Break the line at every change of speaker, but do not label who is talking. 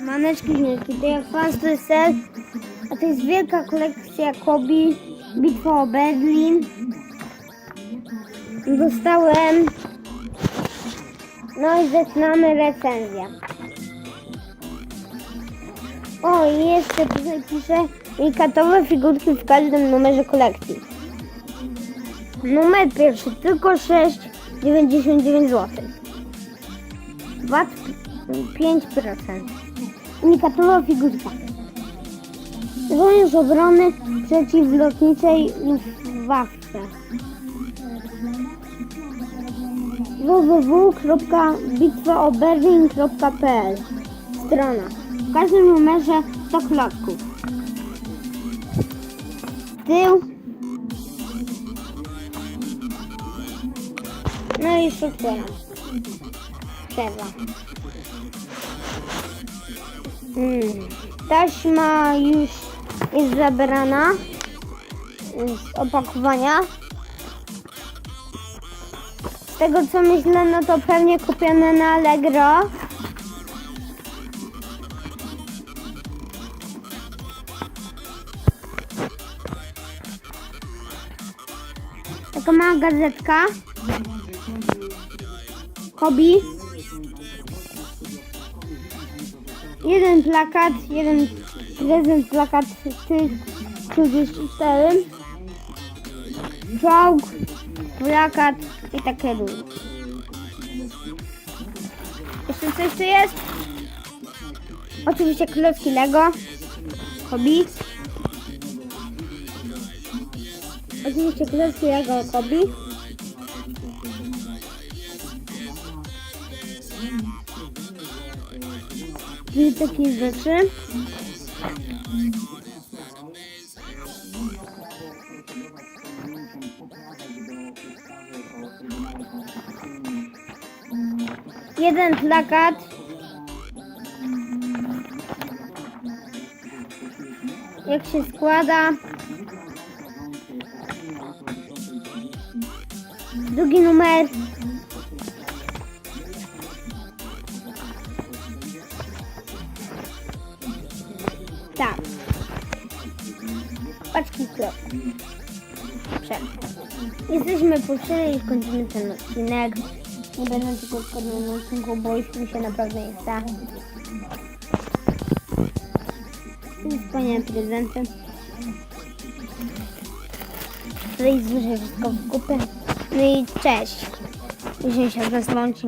Maneczki wielkie, to jak Fast Cell, a to jest wielka kolekcja Kobi, Bitwa o Berlin. Dostałem, no i zaczynamy recenzję. O, i jeszcze tutaj piszę unikatowe figurki w każdym numerze kolekcji. Numer pierwszy, tylko 6,99 zł. VAT 5%. Unikatowa figurka. Żołnierz obrony przeciwlotniczej Luftwaffe. www.bitwaoberlin.pl Strona. W każdym numerze 100 klocków. Tył. No i struktura. Przerwa. Hmm. Taśma już jest zabrana z opakowania. Z tego co myślę, no to pewnie kupione na Allegro. Taka mała gazetka. Kobi. Jeden plakat, jeden prezent plakat tych 34. Czołg, plakat i takie różne. Jeszcze coś tu jest? Oczywiście klocki Lego. Kobi. Oczywiście klocki Lego Kobi. I takie rzeczy. Jeden plakat. Jak się składa. Drugi numer. Tak. Paczki klop. Jesteśmy po i kończymy ten odcinek. Nie będę tylko w kolejnym odcinku, bo już mi się naprawdę nie chce. Wspaniałe prezenty. Tutaj zwyżej wszystko w kupy. No i cześć. Później się rozłączymy.